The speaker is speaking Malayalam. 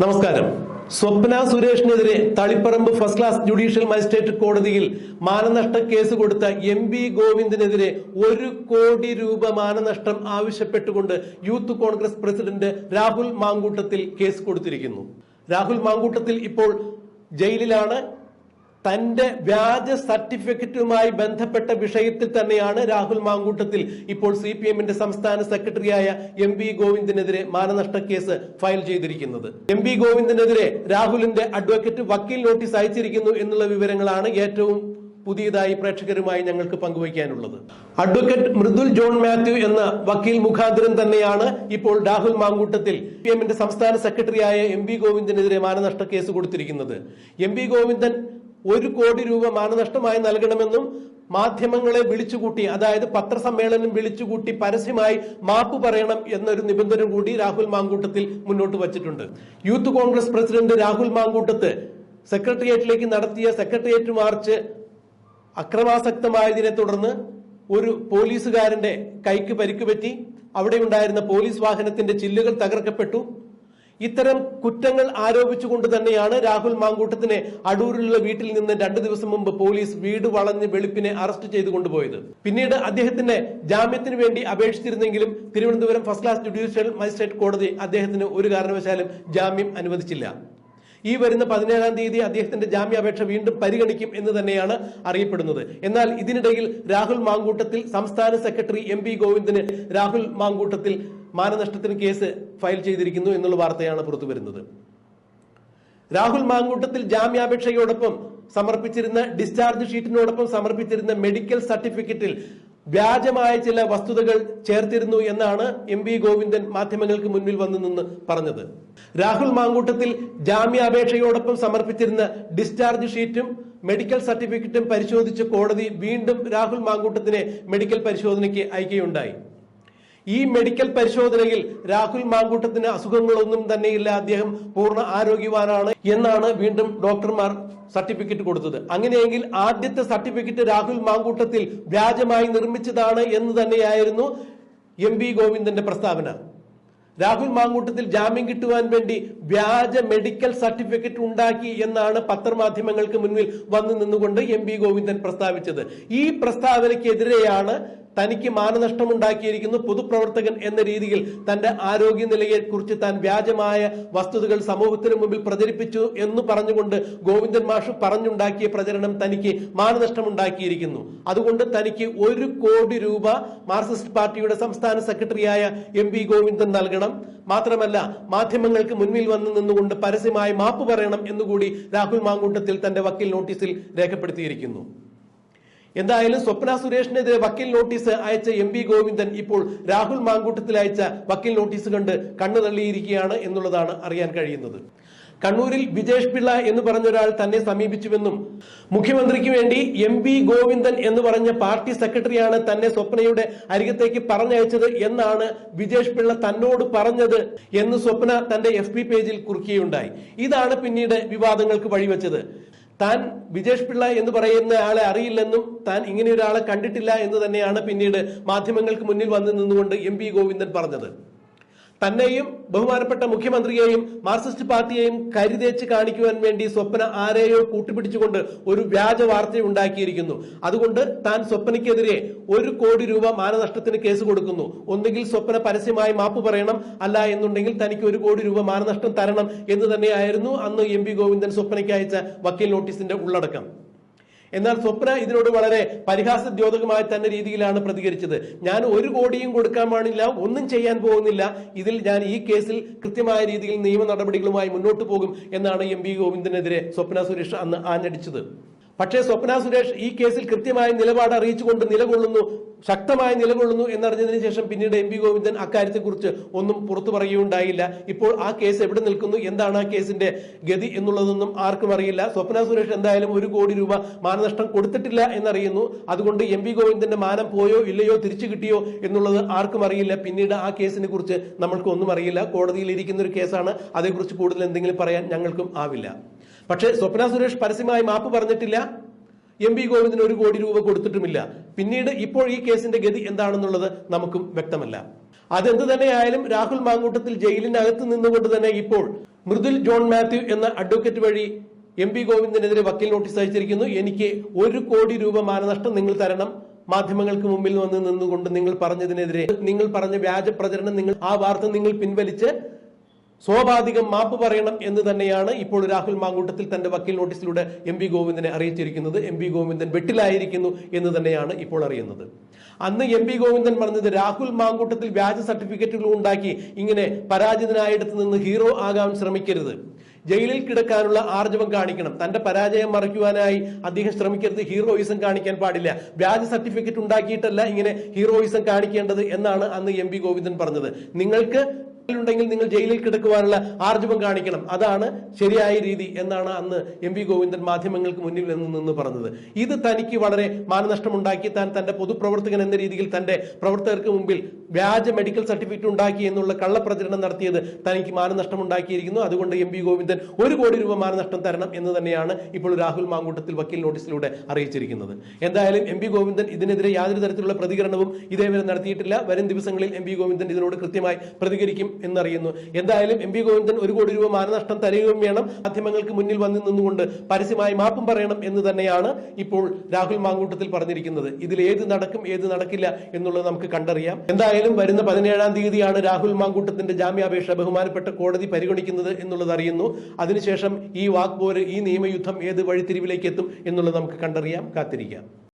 നമസ്കാരം. Swapna സുരേഷിനെതിരെ Taliparamba first class judicial magistrate കോടതിയിൽ മാനനഷ്ട കേസ് കൊടുത്ത എം ബി ഗോവിന്ദിനെതിരെ ഒരു കോടി രൂപ മാനനഷ്ടം ആവശ്യപ്പെട്ടുകൊണ്ട് youth Congress president Rahul Mankoottathil case കൊടുത്തിരിക്കുന്നു. രാഹുൽ മാങ്കൂട്ടത്തിൽ ഇപ്പോൾ ജയിലിലാണ്. തന്റെ വ്യാജ സർട്ടിഫിക്കറ്റുമായി ബന്ധപ്പെട്ട വിഷയത്തിൽ തന്നെയാണ് രാഹുൽ മാങ്കൂട്ടത്തിൽ ഇപ്പോൾ സി പി എമ്മിന്റെ സംസ്ഥാന സെക്രട്ടറിയായ എം വി ഗോവിന്ദനെതിരെ മാനനഷ്ട കേസ് ഫയൽ ചെയ്തിരിക്കുന്നത്. എം വി ഗോവിന്ദനെതിരെ രാഹുലിന്റെ അഡ്വക്കേറ്റ് വക്കീൽ നോട്ടീസ് അയച്ചിരിക്കുന്നു എന്നുള്ള വിവരങ്ങളാണ് ഏറ്റവും പുതിയതായി പ്രേക്ഷകരുമായി ഞങ്ങൾക്ക് പങ്കുവയ്ക്കാനുള്ളത്. അഡ്വക്കേറ്റ് മൃദുൽ ജോൺ മാത്യു എന്ന വക്കീൽ മുഖാന്തരം തന്നെയാണ് ഇപ്പോൾ രാഹുൽ മാങ്കൂട്ടത്തിൽ പി എമ്മിന്റെ സംസ്ഥാന സെക്രട്ടറിയായ എം വി ഗോവിന്ദനെതിരെ മാനനഷ്ട കേസ് കൊടുത്തിരിക്കുന്നത്. എം വി ഗോവിന്ദൻ ഒരു കോടി രൂപ മാനനഷ്ടമായി നൽകണമെന്നും മാധ്യമങ്ങളെ വിളിച്ചുകൂട്ടി അതായത് പത്രസമ്മേളനം വിളിച്ചുകൂട്ടി പരസ്യമായി മാപ്പ് പറയണം എന്നൊരു നിബന്ധന കൂടി രാഹുൽ മാങ്കൂട്ടത്തിൽ മുന്നോട്ട് വച്ചിട്ടുണ്ട്. യൂത്ത് കോൺഗ്രസ് പ്രസിഡന്റ് രാഹുൽ മാങ്കൂട്ടത്ത് സെക്രട്ടേറിയറ്റിലേക്ക് നടത്തിയ സെക്രട്ടേറിയറ്റ് മാർച്ച് അക്രമാസക്തമായതിനെ തുടർന്ന് ഒരു പോലീസുകാരന്റെ കൈക്ക് പരിക്കുപറ്റി അവിടെ ഉണ്ടായിരുന്ന പോലീസ് വാഹനത്തിന്റെ ചില്ലുകൾ തകർക്കപ്പെട്ടു. ഇത്തരം കുറ്റങ്ങൾ ആരോപിച്ചുകൊണ്ട് തന്നെയാണ് രാഹുൽ മാങ്കൂട്ടത്തിനെ അടൂരിലുള്ള വീട്ടിൽ നിന്ന് രണ്ടു ദിവസം മുമ്പ് പോലീസ് വീട് വളഞ്ഞ് വെളുപ്പിനെ അറസ്റ്റ് ചെയ്തു കൊണ്ടുപോയത്. പിന്നീട് അദ്ദേഹത്തിന്റെ ജാമ്യത്തിന് വേണ്ടി അപേക്ഷിച്ചിരുന്നെങ്കിലും Thiruvananthapuram first class judicial magistrate കോടതി അദ്ദേഹത്തിന് ഒരു കാരണവശാലും ജാമ്യം അനുവദിച്ചില്ല. ഈ വരുന്ന പതിനേഴാം തീയതി അദ്ദേഹത്തിന്റെ ജാമ്യാപേക്ഷ വീണ്ടും പരിഗണിക്കും എന്ന് തന്നെയാണ് അറിയപ്പെടുന്നത്. എന്നാൽ ഇതിനിടയിൽ രാഹുൽ മാങ്കൂട്ടത്തിൽ സംസ്ഥാന സെക്രട്ടറി എം പി ഗോവിന്ദന് രാഹുൽ മാങ്കൂട്ടത്തിൽ മാനനഷ്ടത്തിന് കേസ് ഫയൽ ചെയ്തിരിക്കുന്നു എന്നുള്ള വാർത്തയാണ് പുറത്തു വരുന്നത് രാഹുൽ മാങ്കൂട്ടത്തിൽ ജാമ്യാപേക്ഷയോടൊപ്പം സമർപ്പിച്ചിരുന്ന ഡിസ്ചാർജ് ഷീറ്റിനോടൊപ്പം സമർപ്പിച്ചിരുന്ന മെഡിക്കൽ സർട്ടിഫിക്കറ്റിൽ വ്യാജമായ ചില വസ്തുതകൾ ചേർത്തിരുന്നു എന്നാണ് എം വി ഗോവിന്ദൻ മാധ്യമങ്ങൾക്ക് മുന്നിൽ വന്നു നിന്ന് പറഞ്ഞത്. രാഹുൽ മാങ്കൂട്ടത്തിൽ ജാമ്യാപേക്ഷയോടൊപ്പം സമർപ്പിച്ചിരുന്ന ഡിസ്ചാർജ് ഷീറ്റും മെഡിക്കൽ സർട്ടിഫിക്കറ്റും പരിശോധിച്ച് കോടതി വീണ്ടും രാഹുൽ മാങ്കൂട്ടത്തിനെ മെഡിക്കൽ പരിശോധനയ്ക്ക് അയക്കുകയുണ്ടായി. ഈ മെഡിക്കൽ പരിശോധനയിൽ രാഹുൽ മാങ്കൂട്ടത്തിന് അസുഖങ്ങളൊന്നും തന്നെയില്ല. അദ്ദേഹം പൂർണ ആരോഗ്യവാനാണ് എന്നാണ് വീണ്ടും ഡോക്ടർമാർ സർട്ടിഫിക്കറ്റ് കൊടുത്തത്. അങ്ങനെയെങ്കിൽ ആദ്യത്തെ സർട്ടിഫിക്കറ്റ് രാഹുൽ മാങ്കൂട്ടത്തിൽ വ്യാജമായി നിർമ്മിച്ചതാണ് എന്ന് തന്നെയായിരുന്നു എം വി ഗോവിന്ദന്റെ പ്രസ്താവന. രാഹുൽ മാങ്കൂട്ടത്തിൽ ജാമ്യം കിട്ടുവാൻ വേണ്ടി വ്യാജ മെഡിക്കൽ സർട്ടിഫിക്കറ്റ് ഉണ്ടാക്കി എന്നാണ് പത്രമാധ്യമങ്ങൾക്ക് മുന്നിൽ വന്നു നിന്നുകൊണ്ട് എം ഗോവിന്ദൻ പ്രസ്താവിച്ചത്. ഈ പ്രസ്താവനയ്ക്കെതിരെയാണ് തനിക്ക് മാനനഷ്ടമുണ്ടാക്കിയിരിക്കുന്നു പൊതുപ്രവർത്തകൻ എന്ന രീതിയിൽ തന്റെ ആരോഗ്യനിലയെ കുറിച്ച് താൻ വ്യാജമായ വസ്തുതകൾ സമൂഹത്തിന് മുമ്പിൽ പ്രചരിപ്പിച്ചു എന്ന് പറഞ്ഞുകൊണ്ട് ഗോവിന്ദൻ മാഷ് പറഞ്ഞുണ്ടാക്കിയ പ്രചരണം തനിക്ക് മാനനഷ്ടമുണ്ടാക്കിയിരിക്കുന്നു. അതുകൊണ്ട് തനിക്ക് ഒരു കോടി രൂപ മാർക്സിസ്റ്റ് പാർട്ടിയുടെ സംസ്ഥാന സെക്രട്ടറിയായ എം വി ഗോവിന്ദൻ നൽകണം. മാത്രമല്ല മാധ്യമങ്ങൾക്ക് മുന്നിൽ വന്ന് നിന്നുകൊണ്ട് പരസ്യമായി മാപ്പ് പറയണം എന്നുകൂടി രാഹുൽ മാങ്കൂട്ടത്തിൽ തന്റെ വക്കീൽ നോട്ടീസിൽ രേഖപ്പെടുത്തിയിരിക്കുന്നു. എന്തായാലും സ്വപ്ന സുരേഷിനെതിരെ വക്കീൽ നോട്ടീസ് അയച്ച എം വി ഗോവിന്ദൻ ഇപ്പോൾ രാഹുൽ മാങ്കൂട്ടത്തിൽ അയച്ച വക്കീൽ നോട്ടീസ് കണ്ട് കണ്ണു തള്ളിയിരിക്കുകയാണ് എന്നുള്ളതാണ് അറിയാൻ കഴിയുന്നത്. കണ്ണൂരിൽ വിജേഷ് പിള്ള എന്ന് പറഞ്ഞ ഒരാൾ തന്നെ സമീപിച്ചുവെന്നും മുഖ്യമന്ത്രിക്ക് വേണ്ടി എം വി ഗോവിന്ദൻ എന്ന് പറഞ്ഞ പാർട്ടി സെക്രട്ടറിയാണ് തന്നെ സ്വപ്നയുടെ അരികത്തേക്ക് പറഞ്ഞയച്ചത് എന്നാണ് വിജേഷ് പിള്ള തന്നോട് പറഞ്ഞത് എന്ന് സ്വപ്ന തന്റെ എഫ് പേജിൽ കുറുക്കിയുണ്ടായി. ഇതാണ് പിന്നീട് വിവാദങ്ങൾക്ക് വഴിവെച്ചത്. താൻ വിജേഷ് പിള്ള എന്ന് പറയുന്ന ആളെ അറിയില്ലെന്നും താൻ ഇങ്ങനെ ഒരാളെ കണ്ടിട്ടില്ല എന്ന് തന്നെയാണ് പിന്നീട് മാധ്യമങ്ങൾക്ക് മുന്നിൽ വന്നു നിന്നുകൊണ്ട് എം ഗോവിന്ദൻ പറഞ്ഞത്. തന്നെയും ബഹുമാനപ്പെട്ട മുഖ്യമന്ത്രിയെയും മാർക്സിസ്റ്റ് പാർട്ടിയെയും കരുതേച്ച് കാണിക്കുവാൻ വേണ്ടി സ്വപ്ന ആരെയോ കൂട്ടുപിടിച്ചുകൊണ്ട് ഒരു വ്യാജ വാർത്ത ഉണ്ടാക്കിയിരിക്കുന്നു. അതുകൊണ്ട് താൻ സ്വപ്നയ്ക്കെതിരെ ഒരു കോടി രൂപ മാനനഷ്ടത്തിന് കേസ് കൊടുക്കുന്നു. ഒന്നുകിൽ സ്വപ്ന പരസ്യമായി മാപ്പ് പറയണം അല്ല എന്നുണ്ടെങ്കിൽ തനിക്ക് ഒരു കോടി രൂപ മാനനഷ്ടം തരണം എന്ന് തന്നെയായിരുന്നു അന്ന് എം പി ഗോവിന്ദൻ സ്വപ്നയ്ക്ക് അയച്ച വക്കീൽ നോട്ടീസിന്റെ ഉള്ളടക്കം. എന്നാൽ സ്വപ്ന ഇതിനോട് വളരെ പരിഹാസദ്യോതകമായ തന്നെ രീതിയിലാണ് പ്രതികരിച്ചത്. ഞാൻ ഒരു കോടിയും കൊടുക്കാൻ പാടില്ല ഒന്നും ചെയ്യാൻ പോകുന്നില്ല. ഇതിൽ ഞാൻ ഈ കേസിൽ കൃത്യമായ രീതിയിൽ നിയമ നടപടികളുമായി മുന്നോട്ട് പോകും എന്നാണ് എം ഗോവിന്ദനെതിരെ സ്വപ്ന സുരേഷ് അന്ന് ആഞ്ഞടിച്ചത്. പക്ഷേ സ്വപ്ന സുരേഷ് ഈ കേസിൽ കൃത്യമായ നിലപാട് അറിയിച്ചുകൊണ്ട് നിലകൊള്ളുന്നു ശക്തമായി നിലകൊള്ളുന്നു എന്നറിഞ്ഞതിന് ശേഷം പിന്നീട് എം പി ഗോവിന്ദൻ അക്കാര്യത്തെക്കുറിച്ച് ഒന്നും പുറത്തു പറയുകയുണ്ടായില്ല. ഇപ്പോൾ ആ കേസ് എവിടെ നിൽക്കുന്നു എന്താണ് ആ കേസിന്റെ ഗതി എന്നുള്ളതൊന്നും ആർക്കും അറിയില്ല. സ്വപ്ന സുരേഷ് എന്തായാലും ഒരു കോടി രൂപ മാനനഷ്ടം കൊടുത്തിട്ടില്ല എന്നറിയുന്നു. അതുകൊണ്ട് എം പി ഗോവിന്ദന്റെ മാനം പോയോ ഇല്ലയോ തിരിച്ചു കിട്ടിയോ എന്നുള്ളത് ആർക്കും അറിയില്ല. പിന്നീട് ആ കേസിനെ കുറിച്ച് നമ്മൾക്ക് ഒന്നും അറിയില്ല. കോടതിയിൽ ഇരിക്കുന്ന ഒരു കേസാണ്. അതേക്കുറിച്ച് കൂടുതൽ എന്തെങ്കിലും പറയാൻ ഞങ്ങൾക്കും ആവില്ല. പക്ഷേ സ്വപ്ന സുരേഷ് പരസ്യമായി മാപ്പ് പറഞ്ഞിട്ടില്ല. എം പി ഗോവിന്ദന് ഒരു കോടി രൂപ കൊടുത്തിട്ടുമില്ല. പിന്നീട് ഇപ്പോൾ ഈ കേസിന്റെ ഗതി എന്താണെന്നുള്ളത് നമുക്കും വ്യക്തമല്ല. അതെന്ത് തന്നെയായാലും രാഹുൽ മാങ്കൂട്ടത്തിൽ ജയിലിനകത്ത് നിന്നുകൊണ്ട് തന്നെ ഇപ്പോൾ മൃദുൽ ജോൺ മാത്യു എന്ന അഡ്വക്കേറ്റ് വഴി എം പി ഗോവിന്ദനെതിരെ വക്കീൽ നോട്ടീസ് അയച്ചിരിക്കുന്നു. എനിക്ക് ഒരു കോടി രൂപ മാനനഷ്ടം നിങ്ങൾ തരണം. മാധ്യമങ്ങൾക്ക് മുമ്പിൽ വന്ന് നിന്നുകൊണ്ട് നിങ്ങൾ പറഞ്ഞതിനെതിരെ നിങ്ങൾ പറഞ്ഞ വ്യാജ പ്രചരണം നിങ്ങൾ ആ വാർത്ത നിങ്ങൾ പിൻവലിച്ച് സ്വാഭാവികം മാപ്പ് പറയണം എന്ന് തന്നെയാണ് ഇപ്പോൾ രാഹുൽ മാങ്കൂട്ടത്തിൽ തന്റെ വക്കീൽ നോട്ടീസിലൂടെ എം പി ഗോവിന്ദനെ അറിയിച്ചിരിക്കുന്നത്. എം പി ഗോവിന്ദൻ വെട്ടിലായിരിക്കുന്നു എന്ന് തന്നെയാണ് ഇപ്പോൾ അറിയുന്നത്. അന്ന് എം പി ഗോവിന്ദൻ പറഞ്ഞത് രാഹുൽ മാങ്കൂട്ടത്തിൽ വ്യാജ സർട്ടിഫിക്കറ്റുകൾ ഉണ്ടാക്കി ഇങ്ങനെ പരാജിതനായിടത്ത് നിന്ന് ഹീറോ ആകാൻ ശ്രമിക്കരുത്. ജയിലിൽ കിടക്കാനുള്ള ആർജവം കാണിക്കണം. തന്റെ പരാജയം മറയ്ക്കുവാനായി അദ്ദേഹം ശ്രമിക്കരുത്. ഹീറോയിസം കാണിക്കാൻ പാടില്ല. വ്യാജ സർട്ടിഫിക്കറ്റ് ഉണ്ടാക്കിയിട്ടല്ല ഇങ്ങനെ ഹീറോയിസം കാണിക്കേണ്ടത് എന്നാണ് അന്ന് എം പി ഗോവിന്ദൻ പറഞ്ഞത്. നിങ്ങൾക്ക് ഉണ്ടെങ്കിൽ നിങ്ങൾ ജയിലിൽ കിടക്കുവാനുള്ള ആർജവം കാണിക്കണം. അതാണ് ശരിയായ രീതി എന്നാണ് അന്ന് എം പി ഗോവിന്ദൻ മാധ്യമങ്ങൾക്ക് മുന്നിൽ നിന്ന് പറഞ്ഞത്. ഇത് തനിക്ക് വളരെ മാനനഷ്ടമുണ്ടാക്കി താൻ തന്റെ പൊതുപ്രവർത്തകൻ എന്ന രീതിയിൽ തന്റെ പ്രവർത്തകർക്ക് മുമ്പിൽ വ്യാജ മെഡിക്കൽ സർട്ടിഫിക്കറ്റ് ഉണ്ടാക്കി എന്നുള്ള കള്ളപ്രചരണം നടത്തിയത് തനിക്ക് മാനനഷ്ടമുണ്ടാക്കിയിരിക്കുന്നു. അതുകൊണ്ട് എം വി ഗോവിന്ദൻ ഒരു കോടി രൂപ മാനനഷ്ടം തരണം എന്ന് തന്നെയാണ് ഇപ്പോൾ രാഹുൽ മാങ്കൂട്ടത്തിൽ വക്കീൽ നോട്ടീസിലൂടെ അറിയിച്ചിരിക്കുന്നത്. എന്തായാലും എം വി ഗോവിന്ദൻ ഇതിനെതിരെ യാതൊരു തരത്തിലുള്ള പ്രതികരണവും ഇതേവരെ നടത്തിയിട്ടില്ല. വരും ദിവസങ്ങളിൽ എം വി ഗോവിന്ദൻ ഇതിനോട് കൃത്യമായി പ്രതികരിക്കും. എന്നറിയുന്നു. എന്തായാലും എം പി ഗോവിന്ദൻ ഒരു കോടി രൂപ മാനനഷ്ടം തരുകയും വേണം. മാധ്യമങ്ങൾക്ക് മുന്നിൽ വന്ന് നിന്നുകൊണ്ട് പരസ്യമായി മാപ്പും പറയണം എന്ന് തന്നെയാണ് ഇപ്പോൾ രാഹുൽ മാങ്കൂട്ടത്തിൽ പറഞ്ഞിരിക്കുന്നത്. ഇതിൽ ഏത് നടക്കും ഏത് നടക്കില്ല എന്നുള്ളത് നമുക്ക് കണ്ടറിയാം. എന്തായാലും വരുന്ന പതിനേഴാം തീയതിയാണ് രാഹുൽ മാങ്കൂട്ടത്തിന്റെ ജാമ്യാപേക്ഷ ബഹുമാനപ്പെട്ട കോടതി പരിഗണിക്കുന്നത് എന്നുള്ളത് അറിയുന്നു. അതിനുശേഷം ഈ വാക്പോര് ഈ നിയമയുദ്ധം ഏത് വഴിത്തിരിവിലേക്ക് എത്തും എന്നുള്ളത് നമുക്ക് കണ്ടറിയാം. കാത്തിരിക്കാം.